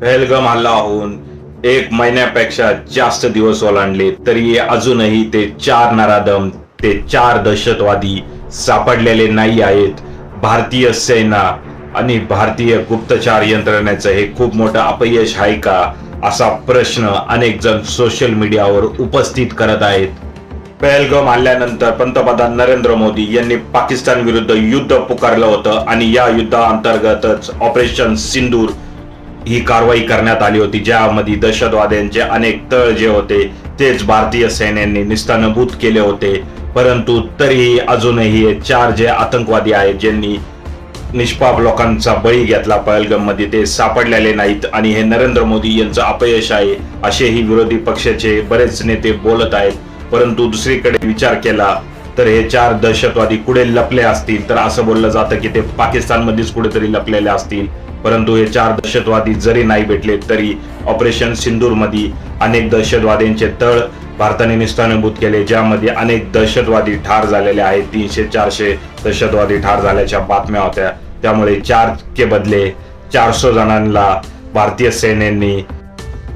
पहलगाम हल्ला होऊन एक महिन्यापेक्षा जास्त दिवस ओलांडले तरी अजूनही ते चार नराधम ते चार दहशतवादी सापडलेले नाही आहेत. भारतीय सेना आणि भारतीय गुप्तचार यंत्रणेचं हे खूप मोठं अपयश आहे का असा प्रश्न अनेक जण सोशल मीडियावर उपस्थित करत आहेत. पहलगाम हल्ल्यानंतर पंतप्रधान नरेंद्र मोदी यांनी पाकिस्तान विरुद्ध युद्ध पुकारलं होतं आणि या युद्धाअंतर्गतच ऑपरेशन सिंदूर ही कारवाई करण्यात आली होती ज्यामध्ये दहशतवाद्यांचे अनेक तळ जे होते तेच भारतीय सैन्यांनी निस्तानभूत केले होते. परंतु तरीही अजूनही हे चार जे आतंकवादी आहेत ज्यांनी निष्पाप लोकांचा बळी घेतला पहलगममध्ये ते सापडलेले नाहीत. आणि हे नरेंद्र मोदी यांचं अपयश आहे असेही विरोधी पक्षाचे बरेच नेते बोलत आहेत. परंतु दुसरीकडे विचार केला तर हे चार दहशतवादी कुठे लपले असतील? तर असं बोललं जातं की ते पाकिस्तानमध्येच कुठेतरी लपलेले असतील. परंतु हे चार दहशतवादी जरी नाही भेटले तरी ऑपरेशन सिंदूरमध्ये अनेक दहशतवाद्यांचे तळ भारताने निस्थानभूत केले ज्यामध्ये अनेक दहशतवादी ठार झालेले आहेत. तीनशे चारशे दहशतवादी ठार झाल्याच्या बातम्या होत्या. त्यामुळे चार के बदले चारशे जणांना भारतीय सैन्यांनी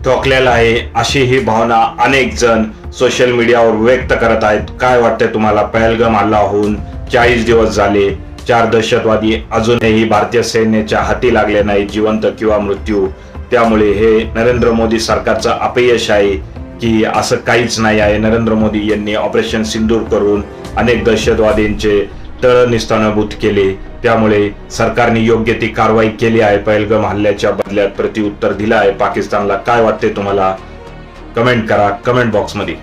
ठोकलेला आहे. अशी ही भावना अनेक जण सोशल मीडियावर व्यक्त करत आहेत. काय वाटतंय तुम्हाला? पहलगाम हल्ला होऊन चाळीस दिवस झाले. चार दहशतवादी अजूनही भारतीय सैन्याच्या हाती लागले नाही जिवंत किंवा मृत्यू. त्यामुळे हे नरेंद्र मोदी सरकारचं अपयश आहे की असं काहीच नाही आहे. नरेंद्र मोदी यांनी ऑपरेशन सिंदूर करून अनेक दहशतवादींचे तळ निस्थानभूत केले. त्यामुळे सरकारने योग्य ती कारवाई केली आहे. पहलगाम हल्ल्याच्या बदल्यात प्रतिउत्तर दिलं आहे. पाकिस्तानला काय वाटते तुम्हाला? कमेंट करा. कमेंट बॉक्समध्ये.